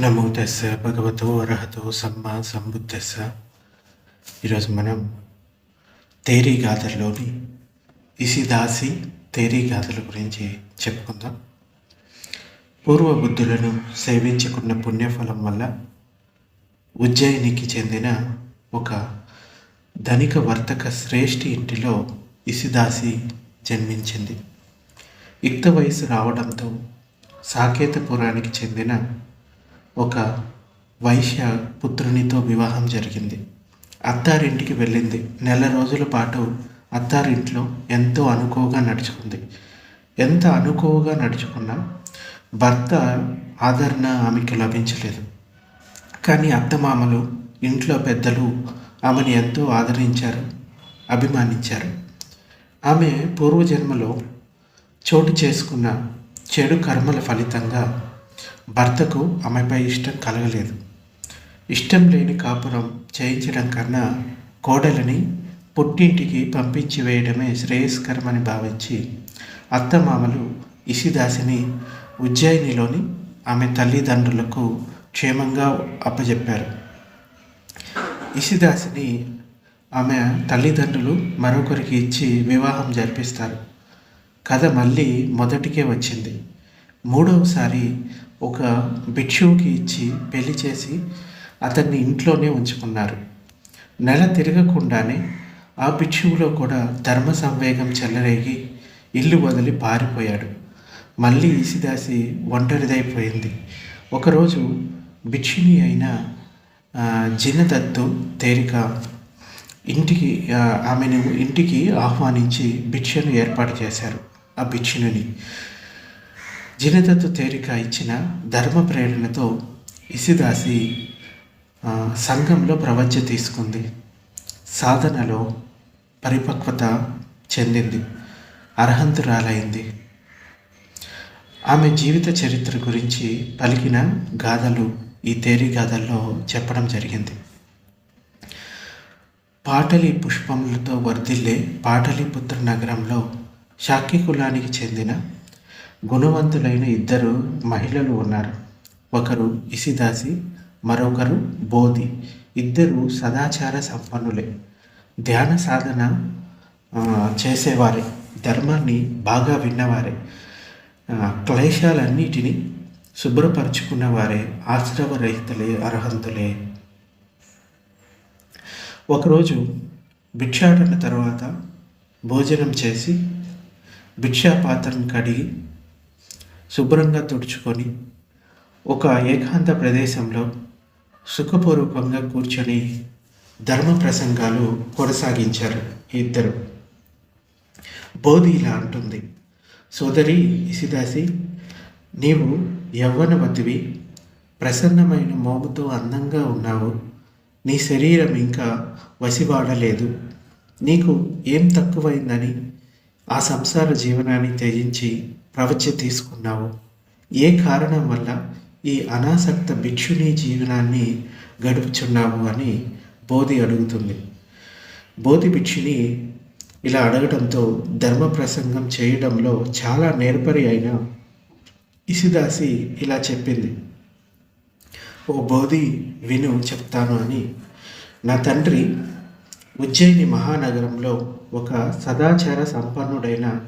నమో తెస్స భగవతో అర్హతో సమ్మా సంబుద్ధస్స ఈరోజు మనం తేరీ గాథల్లోని ఇసిదాసి తేరీ గాథల గురించి చెప్పుకుందాం. పూర్వ బుద్ధులను సేవించుకున్న పుణ్యఫలం వల్ల ఉజ్జయినికి చెందిన ఒక ధనిక వర్తక శ్రేష్ఠి ఇంటిలో ఇసిదాసి జన్మించింది. యుక్త వయసు రావడంతో సాకేతపురానికి చెందిన ఒక వైశ్య పుత్రునితో వివాహం జరిగింది. అత్తారింటికి వెళ్ళింది. నెల రోజుల పాటు అత్తారింట్లో ఎంతో అనుకోగా నడుచుకుంది. ఎంత అనుకోగా నడుచుకున్నా భర్త ఆదరణ ఆమెకు లభించలేదు. కానీ అత్తమామలు ఇంట్లో పెద్దలు ఆమెను ఎంతో ఆదరించారు అభిమానించారు. ఆమె పూర్వజన్మలో చోటు చేసుకున్న చెడు కర్మల ఫలితంగా భర్తకు ఆమెపై ఇష్టం కలగలేదు. ఇష్టం లేని కాపురం చేయించడం కన్నా కోడలిని పుట్టింటికి పంపించి వేయడమే శ్రేయస్కరమని భావించి అత్తమామలు ఇసిదాసిని ఉజ్జయినిలోని ఆమె తల్లిదండ్రులకు క్షేమంగా అప్పజెప్పారు. ఇసిదాసిని ఆమె తల్లిదండ్రులు మరొకరికి ఇచ్చి వివాహం జరిపిస్తారు. కథ మళ్ళీ మొదటికే వచ్చింది. మూడవసారి ఒక భిక్షువుకి ఇచ్చి పెళ్ళి చేసి అతన్ని ఇంట్లోనే ఉంచుకున్నారు. నెల తిరగకుండానే ఆ భిక్షువులో కూడా ధర్మ సంవేగం చెల్లరేగి ఇల్లు వదిలి పారిపోయాడు. మళ్ళీ ఈసిదాసి ఒంటరిదైపోయింది. ఒకరోజు భిక్షుని అయిన జినదత్తు తేరిక ఇంటికి ఆమెను ఇంటికి ఆహ్వానించి భిక్షను ఏర్పాటు చేశారు ఆ భిక్షుని జినదత్తు తేరిక ఇచ్చిన ధర్మ ప్రేరణతో ఇసిదాసి సంఘంలో ప్రవచ తీసుకుంది. సాధనలో పరిపక్వత చెందింది. అర్హంతురాలైంది. ఆమె జీవిత చరిత్ర గురించి పలికిన గాథలు ఈ తేరి గాథల్లో చెప్పడం జరిగింది. పాటలి పుష్పములతో వర్ధిల్లే పాటలిపుత్ర నగరంలో శాక్య కులానికి చెందిన గుణవంతులైన ఇద్దరు మహిళలు ఉన్నారు. ఒకరు ఇసిదాసి మరొకరు బోధి. ఇద్దరు సదాచార సంపన్నులే. ధ్యాన సాధన చేసేవారే. ధర్మాన్ని బాగా విన్నవారే. క్లేశాలన్నిటినీ శుభ్రపరుచుకున్నవారే ఆశ్రవరహితులే అర్హంతులే. ఒకరోజు భిక్షాటన తర్వాత భోజనం చేసి భిక్షా పాత్రను కడిగి శుభ్రంగా తుడుచుకొని ఒక ఏకాంత ప్రదేశంలో సుఖపూర్వకంగా కూర్చొని ధర్మ ప్రసంగాలు కొనసాగించారు ఇద్దరు. బోధి ఇలా అంటుంది సోదరి ఇసిదాసి నీవు యవ్వనవతివి ప్రసన్నమైన మోముతో అందంగా ఉన్నావు నీ శరీరం ఇంకా వసివాడలేదు నీకు ఏం తక్కువైందని ఆ సంసార జీవనాన్ని త్యజించి ప్రవచ తీసుకున్నావు. ఏ కారణం వల్ల ఈ అనాసక్త భిక్షుని జీవనాన్ని గడుపుచున్నావు అని బోధి అడుగుతుంది. బోధి భిక్షుని ఇలా అడగడంతో ధర్మ ప్రసంగం చేయడంలో చాలా నేర్పరి అయిన ఇసిదాసి ఇలా చెప్పింది. ఓ బోధి విను చెప్తాను అని. నా తండ్రి ఉజ్జయిని మహానగరంలో ఒక సదాచార సంపన్నుడైన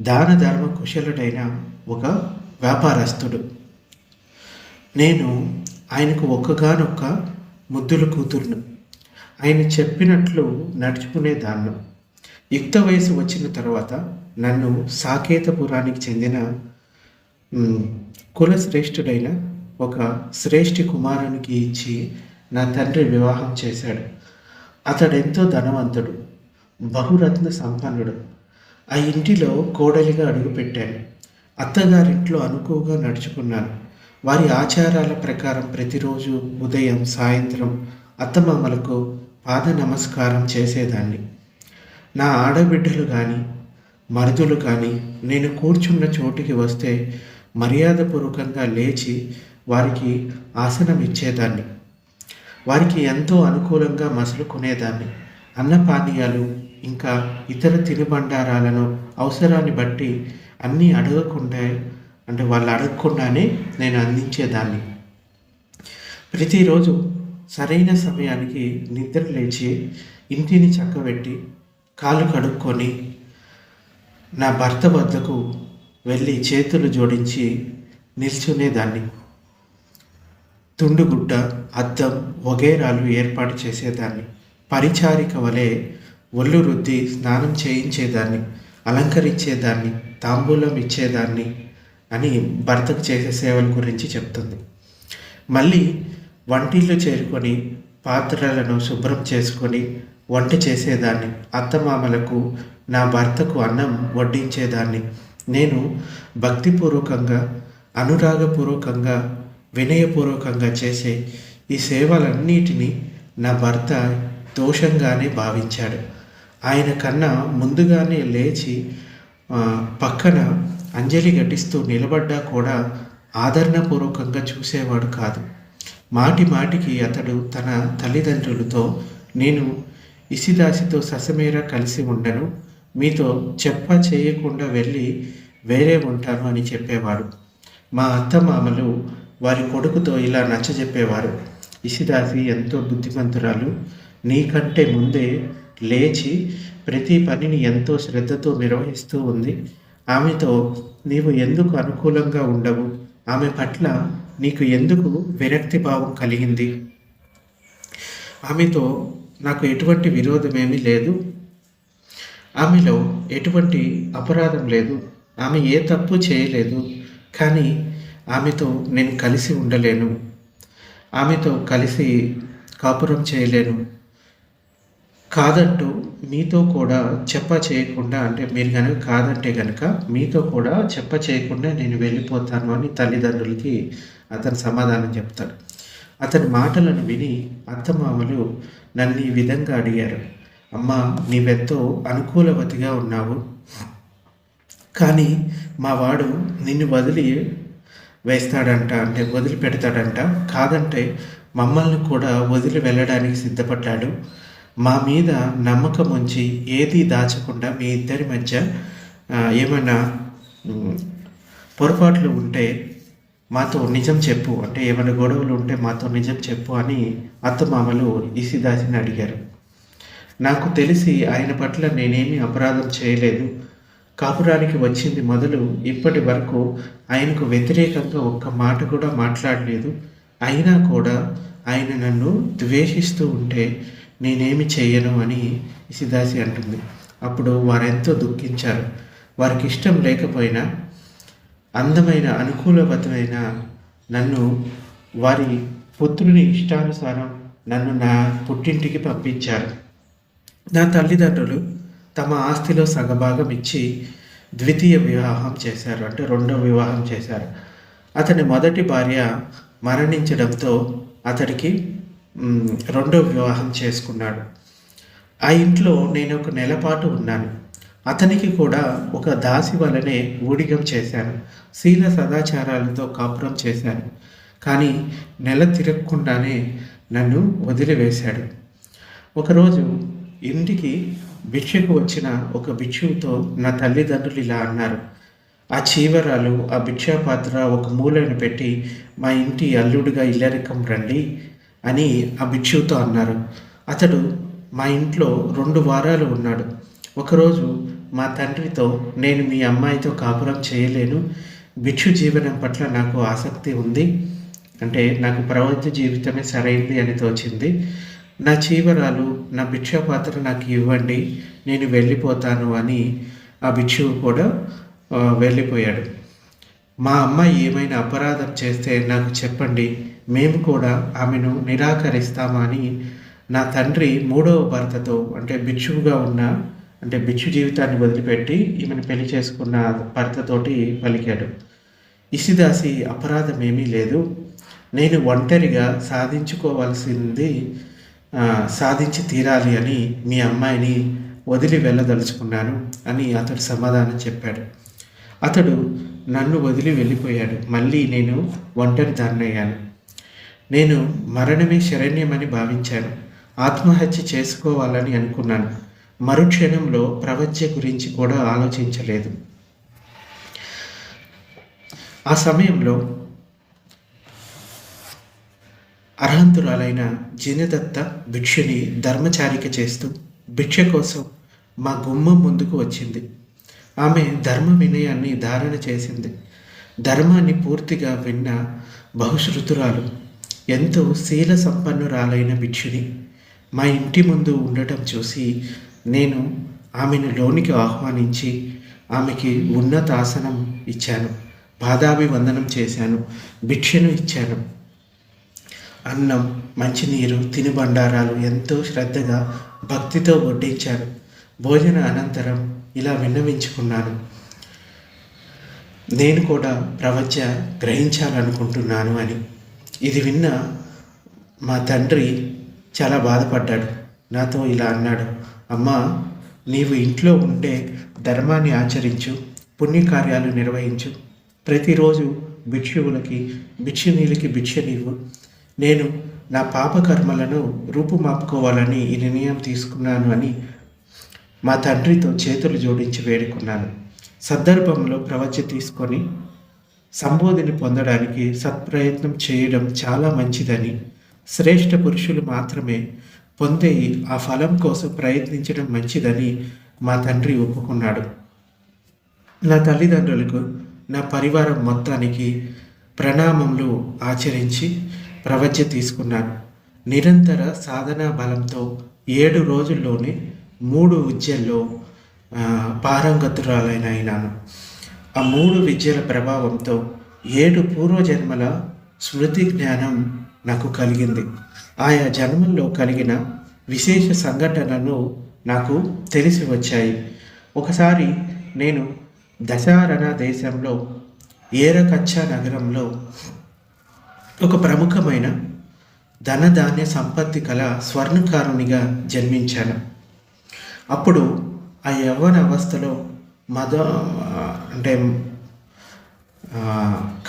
దాన ధర్మ కుశలుడైన ఒక వ్యాపారస్తుడు. నేను ఆయనకు ఒక్కగానొక్క ముద్దుల కూతురును. ఆయన చెప్పినట్లు నడుచుకునేదాన్ను యుక్త వయసు వచ్చిన తర్వాత నన్ను సాకేతపురానికి చెందిన కులశ్రేష్ఠుడైన ఒక శ్రేష్ఠి కుమారునికి ఇచ్చి నా తండ్రి వివాహం చేశాడు. అతడెంతో ధనవంతుడు బహురత్న సంపన్నుడు. ఆ ఇంటిలో కోడలిగా అడుగుపెట్టాను. అత్తగారింట్లో అనుకువగా నడుచుకున్నాను. వారి ఆచారాల ప్రకారం ప్రతిరోజు ఉదయం సాయంత్రం అత్తమామలకు పాద నమస్కారం చేసేదాన్ని. నా ఆడబిడ్డలు కానీ మరుదులు కానీ నేను కూర్చున్న చోటుకి వస్తే మర్యాదపూర్వకంగా లేచి వారికి ఆసనం ఇచ్చేదాన్ని వారికి ఎంతో అనుకూలంగా మసులుకునేదాన్ని. అన్నపానీయాలు ఇంకా ఇతర తినుబండారాలను అవసరాన్ని బట్టి అన్నీ అడగకుండా అంటే వాళ్ళు అడగకుండానే నేను అందించేదాన్ని. ప్రతిరోజు సరైన సమయానికి నిద్ర లేచి ఇంటిని చక్కబెట్టి కాలు కడుక్కొని నా భర్త వద్దకు వెళ్ళి చేతులు జోడించి నిల్చునేదాన్ని. తుండుగుడ్డ అద్దం వగేరాలు ఏర్పాటు చేసేదాన్ని. పరిచారిక వలె ఒళ్ళు రుద్ది స్నానం చేయించేదాన్ని అలంకరించేదాన్ని తాంబూలం ఇచ్చేదాన్ని అని భర్తకు చేసే సేవల గురించి చెప్తుంది. మళ్ళీ వంటిల్లు చేరుకొని పాత్రలను శుభ్రం చేసుకొని వంట చేసేదాన్ని. అత్తమామలకు నా భర్తకు అన్నం వడ్డించేదాన్ని. నేను భక్తిపూర్వకంగా అనురాగపూర్వకంగా వినయపూర్వకంగా చేసే ఈ సేవలన్నిటినీ నా భర్త దోషంగానే భావించాడు. ఆయన కన్నా ముందుగానే లేచి పక్కన అంజలి ఘటిస్తూ నిలబడ్డా కూడా ఆదరణపూర్వకంగా చూసేవాడు కాదు. మాటి మాటికి అతడు తన తల్లిదండ్రులతో నేను ఇసిదాసితో ససమేర కలిసి ఉండను. మీతో చెప్ప చేయకుండా వెళ్ళి వేరే ఉంటాను అని చెప్పేవాడు. మా అత్తమామలు వారి కొడుకుతో ఇలా నచ్చజెప్పేవారు. ఇసిదాసి ఎంతో బుద్ధిమంతురాలు. నీకంటే ముందే లేచి ప్రతి పనిని ఎంతో శ్రద్ధతో నిర్వహిస్తూ ఉంది. ఆమెతో నీవు ఎందుకు అనుకూలంగా ఉండవు? ఆమె పట్ల నీకు ఎందుకు విరక్తి భావం కలిగింది? ఆమెతో నాకు ఎటువంటి విరోధమేమీ లేదు. ఆమెలో ఎటువంటి అపరాధం లేదు. ఆమె ఏ తప్పు చేయలేదు. కానీ ఆమెతో నేను కలిసి ఉండలేను. ఆమెతో కలిసి కాపురం చేయలేను. కాదంటూ మీతో కూడా చెప్ప చేయకుండా అంటే మీరు కనుక కాదంటే కనుక మీతో కూడా చెప్ప చేయకుండా నేను వెళ్ళిపోతాను అని తల్లిదండ్రులకి అతను సమాధానం చెప్తాడు. అతని మాటలను విని అత్తమామలు నన్ను ఈ విధంగా అడిగారు. అమ్మ నీవెంతో అనుకూలవతిగా ఉన్నావు. కానీ మా వాడు నిన్ను వదిలి వేస్తాడంట అంటే వదిలిపెడతాడంట. కాదంటే మమ్మల్ని కూడా వదిలి వెళ్ళడానికి సిద్ధపడ్డాడు. మా మీద నమ్మకం ఉంచి ఏది దాచకుండా మీ ఇద్దరి మధ్య ఏమైనా పొరపాట్లు ఉంటే మాతో నిజం చెప్పు. అంటే ఏమైనా గొడవలు ఉంటే మాతో నిజం చెప్పు అని అత్తమామలు ఇసిదాసిని అడిగారు. నాకు తెలిసి ఆయన పట్ల నేనేమి అపరాధం చేయలేదు. కాపురానికి వచ్చింది మొదలు ఇప్పటి వరకు ఆయనకు వ్యతిరేకంగా ఒక్క మాట కూడా మాట్లాడలేదు. అయినా కూడా ఆయన నన్ను ద్వేషిస్తూ ఉంటే నేనేమి చేయను అని ఇసిదాసి అంటుంది. అప్పుడు వారెంతో దుఃఖించారు. వారికి ఇష్టం లేకపోయినా అందమైన అనుకూలబద్ధమైన నన్ను వారి పుత్రుని ఇష్టానుసారం నన్ను నా పుట్టింటికి పంపించారు. నా తల్లిదండ్రులు తమ ఆస్తిలో సగభాగం ఇచ్చి ద్వితీయ వివాహం చేశారు. అంటే రెండవ వివాహం చేశారు. అతని మొదటి భార్య మరణించడంతో అతడికి రెండో వివాహం చేసుకున్నాడు. ఆ ఇంట్లో నేను ఒక నెలపాటు ఉన్నాను. అతనికి కూడా ఒక దాసి వలనే ఊడిగం చేశాను. శీల సదాచారాలతో కాపురం చేశాను. కానీ నెల తిరగకుండానే నన్ను వదిలివేశాడు. ఒకరోజు ఇంటికి భిక్షకు వచ్చిన ఒక భిక్షువుతో నా తల్లిదండ్రులు ఇలా అన్నారు. ఆ చీవరాలు ఆ భిక్షాపాత్ర ఒక మూలను పెట్టి మా ఇంటి అల్లుడిగా ఇల్లరికం రండి. అని ఆ భిక్షువుతో అన్నారు. అతడు మా ఇంట్లో రెండు వారాలు ఉన్నాడు. ఒకరోజు మా తండ్రితో నేను మీ అమ్మాయితో కాపురం చేయలేను. భిక్షు జీవనం పట్ల నాకు ఆసక్తి ఉంది. అంటే నాకు ప్రవచ జీవితమే సరైంది అని తోచింది. నా చీవరాలు నా భిక్షాపాత్ర నాకు ఇవ్వండి. నేను వెళ్ళిపోతాను అని ఆ భిక్షువు కూడా వెళ్ళిపోయాడు. మా అమ్మాయి ఏమైనా అపరాధం చేస్తే నాకు చెప్పండి. మేము కూడా ఆమెను నిరాకరిస్తామని నా తండ్రి మూడవ భర్తతో అంటే భిక్షువుగా ఉన్న అంటే భిక్షు జీవితాన్ని వదిలిపెట్టి ఈమెను పెళ్ళి చేసుకున్న భర్తతోటి పలికాడు. ఇసిదాసి అపరాధం ఏమీ లేదు. నేను ఒంటరిగా సాధించుకోవాల్సింది సాధించి తీరాలి అని మీ అమ్మాయిని వదిలి వెళ్ళదలుచుకున్నాను అని అతడు సమాధానం చెప్పాడు. అతడు నన్ను వదిలి వెళ్ళిపోయాడు. మళ్ళీ నేను ఒంటరి దాన్నయ్యాను నేను మరణమే శరణ్యమని భావించాను. ఆత్మహత్య చేసుకోవాలని అనుకున్నాను. మరుక్షణంలో ప్రవచ్య గురించి కూడా ఆలోచించలేదు. ఆ సమయంలో అర్హంతురాలైన జినదత్త భిక్షుని ధర్మచారిక చేస్తూ భిక్ష కోసం మా గుమ్మం ముందుకు వచ్చింది. ఆమె ధర్మ వినయాన్ని ధారణ చేసింది. ధర్మాన్ని పూర్తిగా విన్న బహుశ్రుతురాలు ఎంతో శీల సంపన్నురాలైన భిక్షుని మా ఇంటి ముందు ఉండటం చూసి నేను ఆమెను లోనికి ఆహ్వానించి ఆమెకి ఉన్నత ఆసనం ఇచ్చాను. పాదాభివందనం చేశాను. భిక్షను ఇచ్చాను. అన్నం మంచినీరు తినుబండారాలు ఎంతో శ్రద్ధగా భక్తితో వడ్డించాను. భోజన అనంతరం ఇలా విన్నవించుకున్నాను. నేను కూడా ప్రవచ గ్రహించాలనుకుంటున్నాను అని. ఇది విన్న మా తండ్రి చాలా బాధపడ్డాడు. నాతో ఇలా అన్నాడు అమ్మా నీవు ఇంట్లో ఉండే ధర్మాన్ని ఆచరించు పుణ్యకార్యాలు నిర్వహించు. ప్రతిరోజు భిక్షువులకి భిక్షునీలకి భిక్ష నీవు. నేను నా పాపకర్మలను రూపుమాపుకోవాలని ఈ నిర్ణయం తీసుకున్నాను అని మా తండ్రితో చేతులు జోడించి వేడుకున్నాను. సందర్భంలో ప్రవచ తీసుకొని సంబోధిని పొందడానికి సత్ప్రయత్నం చేయడం చాలా మంచిదని. శ్రేష్ఠ పురుషులు మాత్రమే పొందే ఆ ఫలం కోసం ప్రయత్నించడం మంచిదని మా తండ్రి ఒప్పుకున్నాడు. నా తల్లిదండ్రులకు నా పరివారం మొత్తానికి ప్రణామములు ఆచరించి ప్రవజ్య తీసుకున్నాను. నిరంతర సాధనా బలంతో ఏడు రోజుల్లోనే మూడు విద్యల్లో పారంగతురాలైన అయినాను. ఆ మూడు విద్యల ప్రభావంతో ఏడు పూర్వజన్మల స్మృతి జ్ఞానం నాకు కలిగింది. ఆయా జన్మల్లో కలిగిన విశేష సంఘటనలు నాకు తెలిసి వచ్చాయి. ఒకసారి నేను దశారణ దేశంలో ఏరకచ్చ నగరంలో ఒక ప్రముఖమైన ధనధాన్య సంపత్తి కల స్వర్ణకారునిగా జన్మించాను. అప్పుడు ఆ యవ్వన అవస్థలో మదం అంటే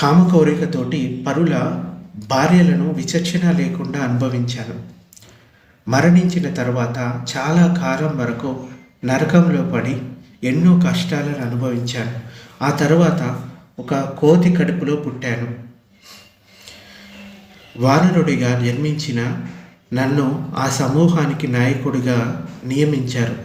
కామకోరికతోటి పరుల భార్యలను విచక్షణ లేకుండా అనుభవించాను మరణించిన తర్వాత చాలా కాలం వరకు నరకంలో పడి ఎన్నో కష్టాలను అనుభవించాను ఆ తర్వాత ఒక కోతి కడుపులో పుట్టాను వానరుడిగా జన్మించిన నన్ను ఆ సమూహానికి నాయకుడిగా నియమించారు.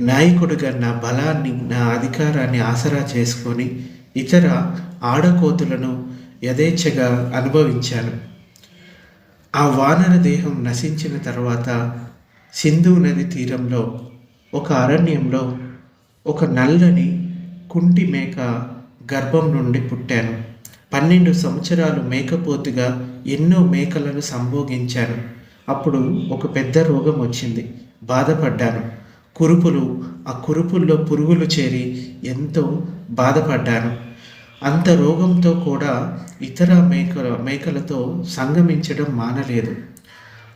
నాయకుడిగా నా బలాన్ని నా అధికారాన్ని ఆసరా చేసుకొని ఇతర ఆడకోతులను యథేచ్ఛగా అనుభవించాను. ఆ వానర దేహం నశించిన తర్వాత సింధు నది తీరంలో ఒక అరణ్యంలో ఒక నల్లని కుంటి మేక గర్భం నుండి పుట్టాను. పన్నెండు సంవత్సరాలు మేకపోతుగా ఎన్నో మేకలను సంభోగించాను. అప్పుడు ఒక పెద్ద రోగం వచ్చింది. బాధపడ్డాను. కురుపులు ఆ కురుపుల్లో పురుగులు చేరి ఎంతో బాధపడ్డాను. అంత రోగంతో కూడా ఇతర మేకల మేకలతో సంగమించడం మానలేదు.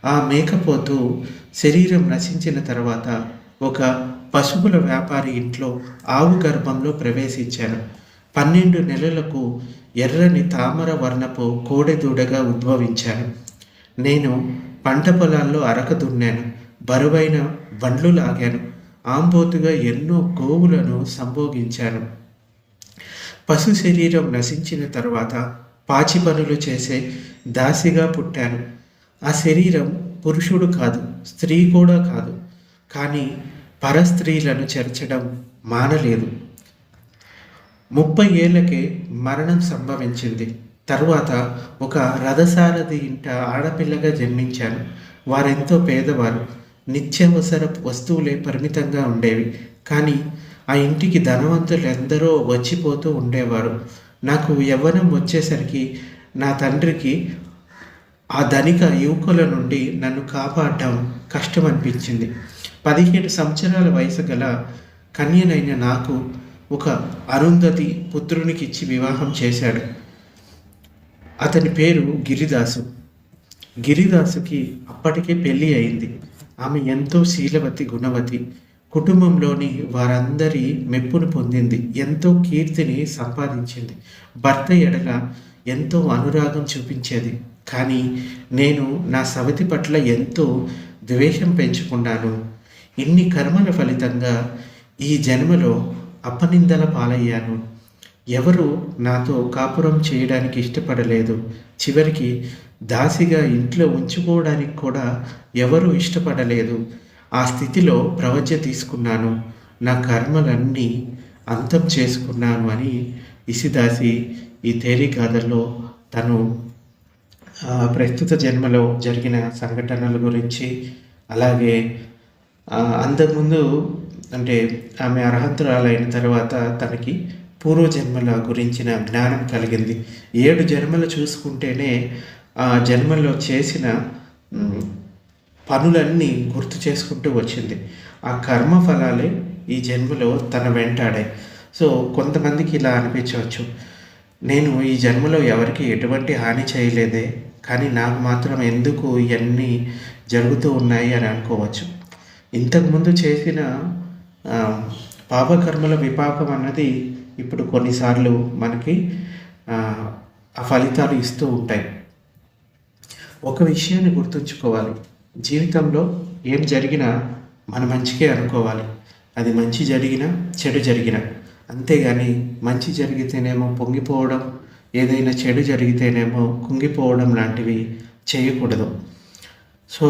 ఆ మేకపోతు శరీరం నశించిన తర్వాత ఒక పశువుల వ్యాపారి ఇంట్లో ఆవు గర్భంలో ప్రవేశించాను. పన్నెండు నెలలకు ఎర్రని తామర వర్ణపు కోడెదూడగా ఉద్భవించాను. నేను పంట పొలాల్లో అరక దున్నాను. బరువైన బండ్లు లాగాను. ఆంబోతుగా ఎన్నో గోవులను సంభోగించాను. పశు శరీరం నశించిన తర్వాత పాచి పనులు చేసే దాసిగా పుట్టాను. ఆ శరీరం పురుషుడు కాదు స్త్రీ కూడా కాదు. కానీ పరస్త్రీలను చేర్చడం మానలేదు. ముప్పై ఏళ్ళకే మరణం సంభవించింది. తరువాత ఒక రథసారథి ఇంట ఆడపిల్లగా జన్మించాను. వారెంతో పేదవారు. నిత్యావసర వస్తువులే పరిమితంగా ఉండేవి. కానీ ఆ ఇంటికి ధనవంతులు ఎందరో వచ్చిపోతూ ఉండేవారు. నాకు యవ్వనం వచ్చేసరికి నా తండ్రికి ఆ ధనిక యువకుల నుండి నన్ను కాపాడటం కష్టం అనిపించింది పదిహేడు సంవత్సరాల వయసు గల కన్యనైన నాకు ఒక అరుంధతి పుత్రునికి ఇచ్చి వివాహం చేశాడు. అతని పేరు గిరిదాసు. గిరిదాసుకి అప్పటికే పెళ్ళి అయింది. ఆమె ఎంతో శీలవతి గుణవతి. కుటుంబంలోని వారందరి మెప్పును పొందింది. ఎంతో కీర్తిని సంపాదించింది. భర్త ఎడల ఎంతో అనురాగం చూపించేది. కానీ నేను నా సవతి పట్ల ఎంతో ద్వేషం పెంచుకున్నాను. ఇన్ని కర్మల ఫలితంగా ఈ జన్మలో అపనిందల పాలయ్యాను. ఎవరు నాతో కాపురం చేయడానికి ఇష్టపడలేదు. చివరికి దాసిగా ఇంట్లో ఉంచుకోవడానికి కూడా ఎవరు ఇష్టపడలేదు. ఆ స్థితిలో ప్రవజ్య తీసుకున్నాను. నా కర్మలన్నీ అంతం చేసుకున్నాను అని ఇసిదాసి ఈ తేరీ గాథల్లో తను ప్రస్తుత జన్మలో జరిగిన సంఘటనల గురించి అలాగే అంతకుముందు అంటే ఆమె అర్హంతురాలైన తర్వాత తనకి పూర్వజన్మల గురించిన జ్ఞానం కలిగింది. ఏడు జన్మలు చూసుకుంటేనే ఆ జన్మలో చేసిన పనులన్నీ గుర్తు చేసుకుంటూ వచ్చింది. ఆ కర్మ ఫలాలే ఈ జన్మలో తన వెంటాడాయి. సో కొంతమందికి ఇలా అనిపించవచ్చు. నేను ఈ జన్మలో ఎవరికి ఎటువంటి హాని చేయలేదే కానీ నాకు మాత్రం ఎందుకు ఇవన్నీ జరుగుతూ ఉన్నాయి అని అనుకోవచ్చు. ఇంతకుముందు చేసిన పాపకర్మల విపాకం అన్నది ఇప్పుడు కొన్నిసార్లు మనకి ఆ, ఫలితాలు ఇస్తూ ఉంటాయి. ఒక విషయాన్ని గుర్తుంచుకోవాలి. జీవితంలో ఏం జరిగినా మన మంచికే అనుకోవాలి. అది మంచి జరిగినా చెడు జరిగినా. అంతేగాని మంచి జరిగితేనేమో పొంగిపోవడం ఏదైనా చెడు జరిగితేనేమో కుంగిపోవడం లాంటివి చేయకూడదు. సో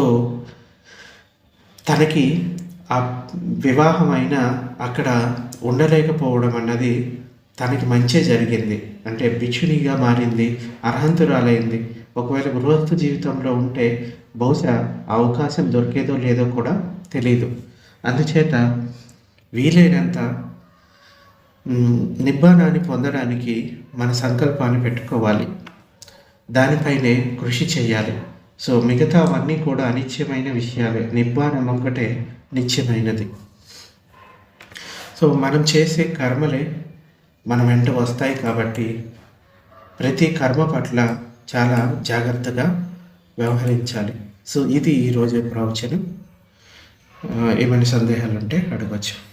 తనకి ఆ వివాహం అయినా అక్కడ ఉండలేకపోవడం అన్నది తనకి మంచే జరిగింది. అంటే భిక్షునిగా మారింది అర్హంతురాలైంది. ఒకవేళ గృహస్థ జీవితంలో ఉంటే బహుశా అవకాశం దొరికేదో లేదో కూడా తెలియదు అందుచేత వీలైనంత నిబ్బానాన్ని పొందడానికి మన సంకల్పాన్ని పెట్టుకోవాలి. దానిపైనే కృషి చేయాలి. సో మిగతావన్నీ కూడా అనిత్యమైన విషయాలే. నిబ్బానం ఒక్కటే నిత్యమైనది. సో మనం చేసే కర్మలే మన వెంట వస్తాయి కాబట్టి ప్రతి కర్మ పట్ల చాలా జాగ్రత్తగా వ్యవహరించాలి. సో ఇది ఈరోజు ప్రవచనం. ఏమైనా సందేహాలు ఉంటే అడగచ్చు.